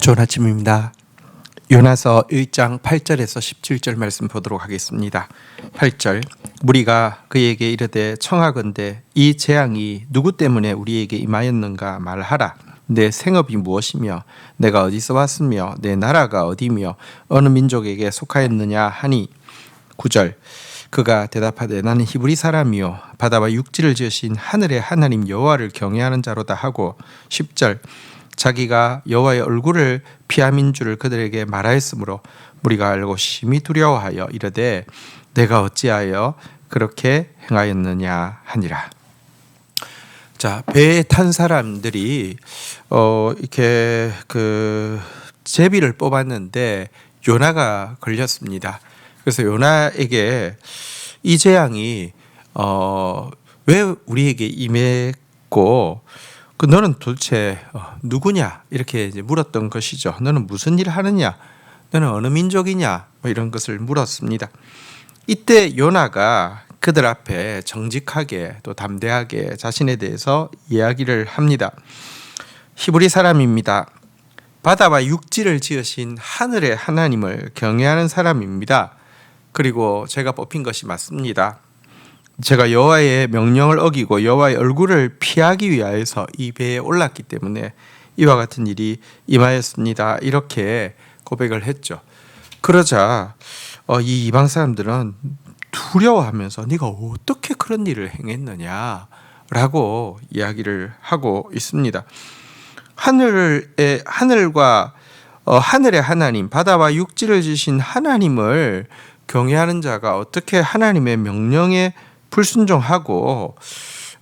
좋은 아침입니다. 요나서 1장 8절에서 17절 말씀 보도록 하겠습니다. 8절 무리가 그에게 이르되 청하건대 이 재앙이 누구 때문에 우리에게 임하였는가 말하라. 내 생업이 무엇이며 내가 어디서 왔으며 내 나라가 어디며 어느 민족에게 속하였느냐 하니 9절 그가 대답하되 나는 히브리 사람이요 바다와 육지를 지으신 하늘의 하나님 여호와를 경외하는 자로다 하고 10절 자기가 여호와의 얼굴을 피함인 줄을 그들에게 말하였으므로 무리가 알고 심히 두려워하여 이르되 내가 어찌하여 그렇게 행하였느냐 하니라. 자 배에 탄 사람들이 어 이렇게 그 제비를 뽑았는데 요나가 걸렸습니다. 그래서 요나에게 이 재앙이 어 왜 우리에게 임했고 그 너는 도대체 어, 누구냐 이렇게 이제 물었던 것이죠. 너는 무슨 일을 하느냐? 너는 어느 민족이냐? 뭐 이런 것을 물었습니다. 이때 요나가 그들 앞에 정직하게 또 담대하게 자신에 대해서 이야기를 합니다. 히브리 사람입니다. 바다와 육지를 지으신 하늘의 하나님을 경외하는 사람입니다. 그리고 제가 뽑힌 것이 맞습니다. 제가 여호와의 명령을 어기고 여호와의 얼굴을 피하기 위하여서 이 배에 올랐기 때문에 이와 같은 일이 임하였습니다. 이렇게 고백을 했죠. 그러자 어, 이 이방 사람들은 두려워하면서 네가 어떻게 그런 일을 행했느냐라고 이야기를 하고 있습니다. 하늘의 하늘과 어, 하늘의 하나님, 바다와 육지를 지신 하나님을 경외하는 자가 어떻게 하나님의 명령에 불순종하고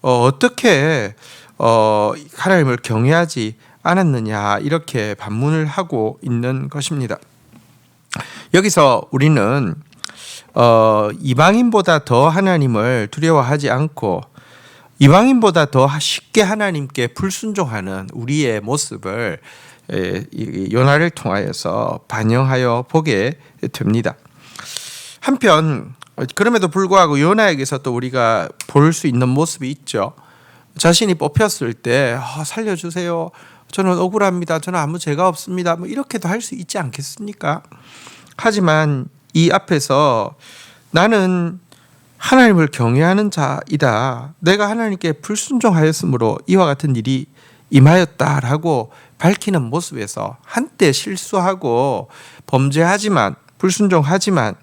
어, 어떻게 어, 하나님을 경외하지 않았느냐 이렇게 반문을 하고 있는 것입니다. 여기서 우리는 어, 이방인보다 더 하나님을 두려워하지 않고 이방인보다 더 쉽게 하나님께 불순종하는 우리의 모습을 요나를 통하여서 반영하여 보게 됩니다. 한편 그럼에도 불구하고 요나에게서 또 우리가 볼 수 있는 모습이 있죠. 자신이 뽑혔을 때 아, 살려주세요. 저는 억울합니다. 저는 아무 죄가 없습니다. 뭐 이렇게도 할 수 있지 않겠습니까? 하지만 이 앞에서 나는 하나님을 경외하는 자이다. 내가 하나님께 불순종하였으므로 이와 같은 일이 임하였다라고 밝히는 모습에서 한때 실수하고 범죄하지만 불순종하지만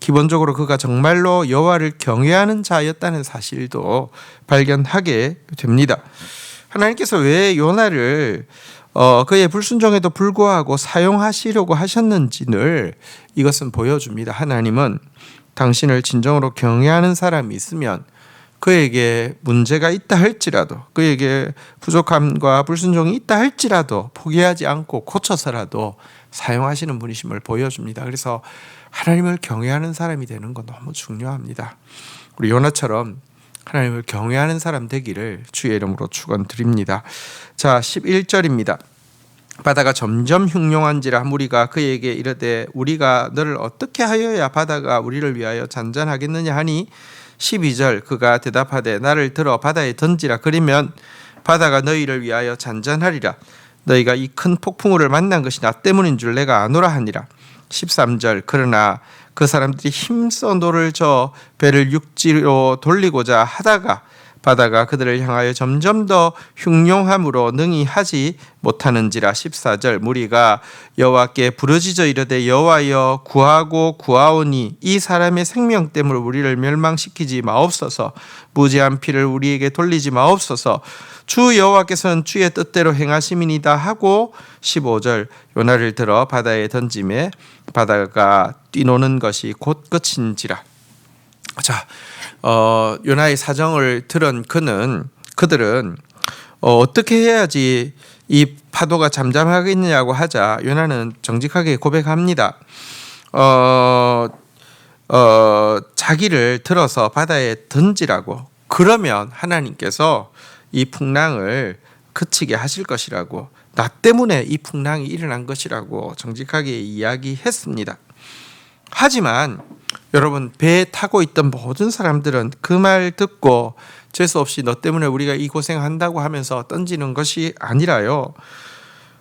기본적으로 그가 정말로 여호와를 경외하는 자였다는 사실도 발견하게 됩니다. 하나님께서 왜 요나를 어, 그의 불순종에도 불구하고 사용하시려고 하셨는지를 이것은 보여줍니다. 하나님은 당신을 진정으로 경외하는 사람이 있으면 그에게 문제가 있다 할지라도 그에게 부족함과 불순종이 있다 할지라도 포기하지 않고 고쳐서라도 사용하시는 분이심을 보여줍니다. 그래서 하나님을 경외하는 사람이 되는 건 너무 중요합니다. 우리 요나처럼 하나님을 경외하는 사람 되기를 주의 이름으로 축원드립니다. 자, 11절입니다. 바다가 점점 흉룡한지라 무리가 그에게 이르되 우리가 너를 어떻게 하여야 바다가 우리를 위하여 잔잔하겠느냐 하니 12절 그가 대답하되 나를 들어 바다에 던지라 그러면 바다가 너희를 위하여 잔잔하리라. 너희가 이 큰 폭풍우를 만난 것이 나 때문인 줄 내가 아노라 하니라. 13절 그러나 그 사람들이 힘써 노를 저 배를 육지로 돌리고자 하다가 바다가 그들을 향하여 점점 더 흉룡함으로 능히 하지 못하는지라 14절 무리가 여호와께 부르짖어 이르되 여호와여 구하고 구하오니 이 사람의 생명 때문에 우리를 멸망시키지 마옵소서. 무지한 피를 우리에게 돌리지 마옵소서. 주 여호와께서는 주의 뜻대로 행하심이니다 하고 15절 요나를 들어 바다에 던짐에 바다가 뛰노는 것이 곧 끝인지라 자, 어, 요나의 사정을 들은 그는 그들은 어, 어떻게 해야지 이 파도가 잠잠하겠느냐고 하자 요나는 정직하게 고백합니다. 어, 어, 자기를 들어서 바다에 던지라고 그러면 하나님께서 이 풍랑을 그치게 하실 것이라고 나 때문에 이 풍랑이 일어난 것이라고 정직하게 이야기했습니다. 하지만 여러분 배에 타고 있던 모든 사람들은 그 말 듣고 재수 없이 너 때문에 우리가 이 고생한다고 하면서 던지는 것이 아니라요.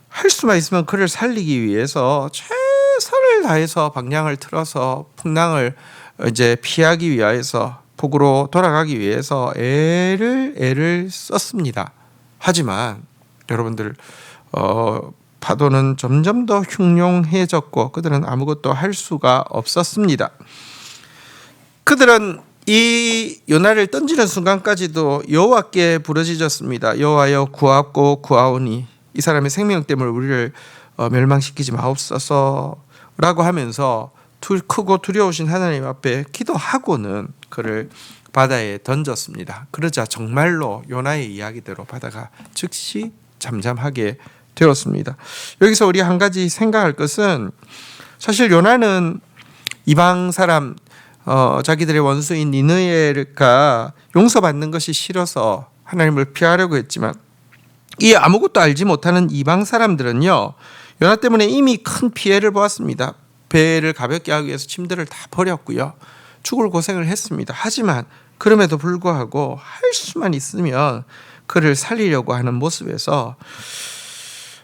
할 수만 있으면 그를 살리기 위해서 최선을 다해서 방향을 틀어서 풍랑을 이제 피하기 위하여서 북으로 돌아가기 위해서 애를 애를 썼습니다. 하지만 여러분들 어, 파도는 점점 더 흉룡해졌고 그들은 아무것도 할 수가 없었습니다. 그들은 이 요나를 던지는 순간까지도 여호와께 부르짖었습니다. 여호와여 구하고 구하오니 이 사람의 생명 때문에 우리를 어, 멸망시키지 마옵소서라고 하면서 둘 크고 두려우신 하나님 앞에 기도하고는 그를 바다에 던졌습니다. 그러자 정말로 요나의 이야기대로 바다가 즉시 잠잠하게 되었습니다. 여기서 우리 한 가지 생각할 것은 사실 요나는 이방 사람 어, 자기들의 원수인 니느웨가 용서받는 것이 싫어서 하나님을 피하려고 했지만 이 아무것도 알지 못하는 이방 사람들은요 요나 때문에 이미 큰 피해를 보았습니다. 배를 가볍게 하기 위해서 침들을 다 버렸고요. 죽을 고생을 했습니다. 하지만 그럼에도 불구하고 할 수만 있으면 그를 살리려고 하는 모습에서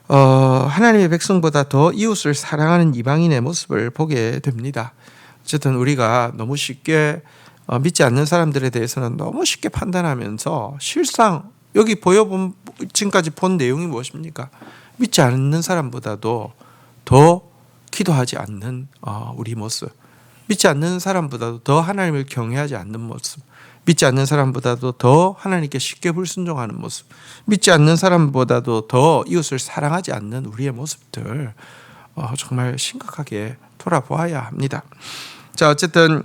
어, 하나님의 백성보다 더 이웃을 사랑하는 이방인의 모습을 보게 됩니다. 어쨌든 우리가 너무 쉽게 어, 믿지 않는 사람들에 대해서는 너무 쉽게 판단하면서 실상 여기 보여본 지금까지 본 내용이 무엇입니까? 믿지 않는 사람보다도 더 기도하지 않는 어, 우리 모습, 믿지 않는 사람보다도 더 하나님을 경외하지 않는 모습, 믿지 않는 사람보다도 더 하나님께 쉽게 불순종하는 모습, 믿지 않는 사람보다도 더 이웃을 사랑하지 않는 우리의 모습들 어, 정말 심각하게 돌아보아야 합니다. 자 어쨌든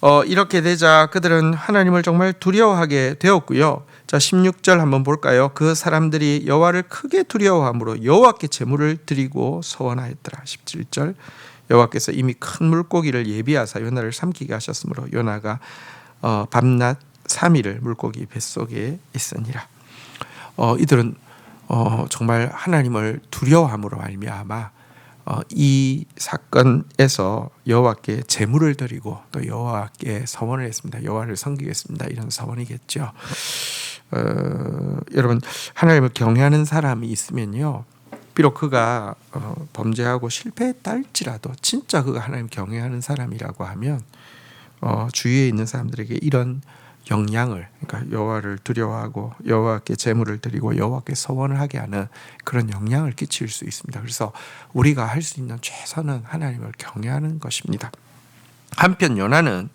어, 이렇게 되자 그들은 하나님을 정말 두려워하게 되었고요. 자 16절 한번 볼까요? 그 사람들이 여호와를 크게 두려워함으로 여호와께 제물을 드리고 소원하였더라. 17절 여호와께서 이미 큰 물고기를 예비하사 요나를 삼키게 하셨으므로 요나가 어, 밤낮 3일을 물고기 뱃속에 있으니라. 어, 이들은 어, 정말 하나님을 두려워함으로 말미암아 어, 이 사건에서 여호와께 제물을 드리고 또 여호와께 서원을 했습니다. 여호와를 섬기겠습니다. 이런 서원이겠죠. 어, 여러분 하나님을 경외하는 사람이 있으면요. 비록 그가 어, 범죄하고 실패했다 할지라도 진짜 그가 하나님 경외하는 사람이라고 하면 어, 주위에 있는 사람들에게 이런 영향을 그러니까 여호와를 두려워하고 여호와께 제물을 드리고 여호와께 서원을 하게 하는 그런 영향을 끼칠 수 있습니다. 그래서 우리가 할 수 있는 최선은 하나님을 경외하는 것입니다. 한편 요나는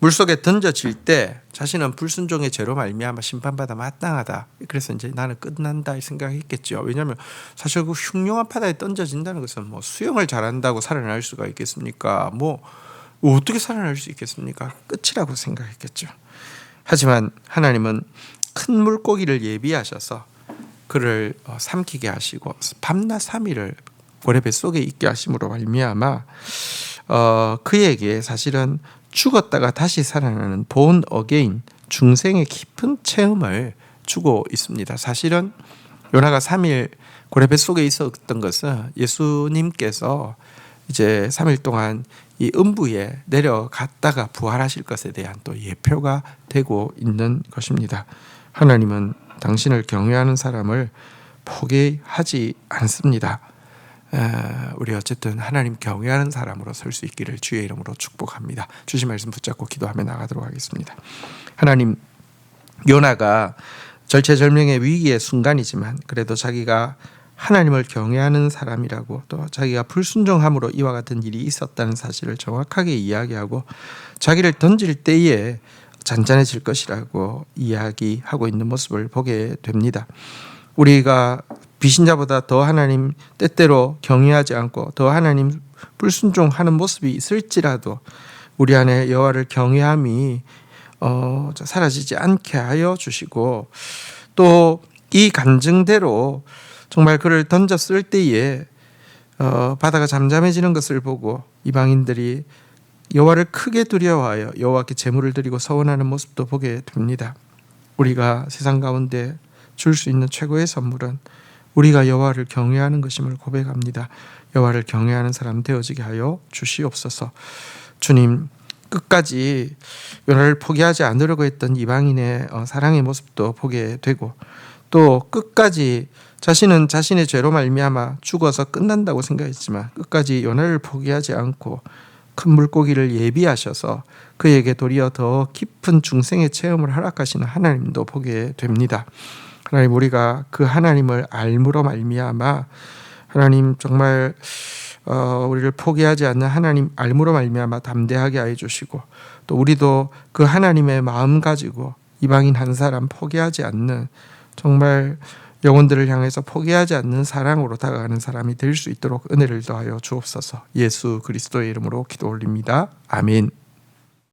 물속에 던져질 때 자신은 불순종의 죄로 말미암아 심판받아 마땅하다. 그래서 이제 나는 끝난다 이 생각했겠죠. 왜냐하면 사실 그 흉흉한 바다에 던져진다는 것은 뭐 수영을 잘한다고 살아날 수가 있겠습니까? 뭐 어떻게 살아날 수 있겠습니까? 끝이라고 생각했겠죠. 하지만 하나님은 큰 물고기를 예비하셔서 그를 어, 삼키게 하시고 밤낮 삼일을 고래배 속에 있게 하심으로 말미암아 어, 그에게 사실은 죽었다가 다시 살아나는 본 어게인 중생의 깊은 체험을 주고 있습니다. 사실은 요나가 3일 고래배 속에 있었던 것은 예수님께서 이제 3일 동안 이 음부에 내려갔다가 부활하실 것에 대한 또 예표가 되고 있는 것입니다. 하나님은 당신을 경외하는 사람을 포기하지 않습니다. 우리 어쨌든 하나님 경외하는 사람으로 설 수 있기를 주의 이름으로 축복합니다. 주신 말씀 붙잡고 기도하며 나가도록 하겠습니다. 하나님 요나가 절체절명의 위기의 순간이지만 그래도 자기가 하나님을 경외하는 사람이라고 또 자기가 불순종함으로 이와 같은 일이 있었다는 사실을 정확하게 이야기하고 자기를 던질 때에 잔잔해질 것이라고 이야기하고 있는 모습을 보게 됩니다. 우리가 비신자보다 더 하나님 때때로 경외하지 않고 더 하나님 불순종하는 모습이 있을지라도 우리 안에 여호와를 경외함이 어, 사라지지 않게 하여 주시고 또 이 간증대로 정말 그를 던졌을 때에 어, 바다가 잠잠해지는 것을 보고 이방인들이 여호와를 크게 두려워하여 여호와께 제물을 드리고 서원하는 모습도 보게 됩니다. 우리가 세상 가운데 줄 수 있는 최고의 선물은 우리가 여호와를 경외하는 것임을 고백합니다. 여호와를 경외하는 사람 되어지게 하여 주시옵소서. 주님 끝까지 요나를 포기하지 않으려고 했던 이방인의 어, 사랑의 모습도 보게 되고 또 끝까지 자신은 자신의 죄로 말미암아 죽어서 끝난다고 생각했지만 끝까지 연애를 포기하지 않고 큰 물고기를 예비하셔서 그에게 도리어 더 깊은 중생의 체험을 허락하시는 하나님도 보게 됩니다. 하나님 우리가 그 하나님을 알므로 말미암아 하나님 정말 어, 우리를 포기하지 않는 하나님 알므로 말미암아 담대하게 하여 주시고 또 우리도 그 하나님의 마음 가지고 이방인 한 사람 포기하지 않는 정말 영혼들을 향해서 포기하지 않는 사랑으로 다가가는 사람이 될 수 있도록 은혜를 더하여 주옵소서. 예수 그리스도의 이름으로 기도 올립니다. 아멘.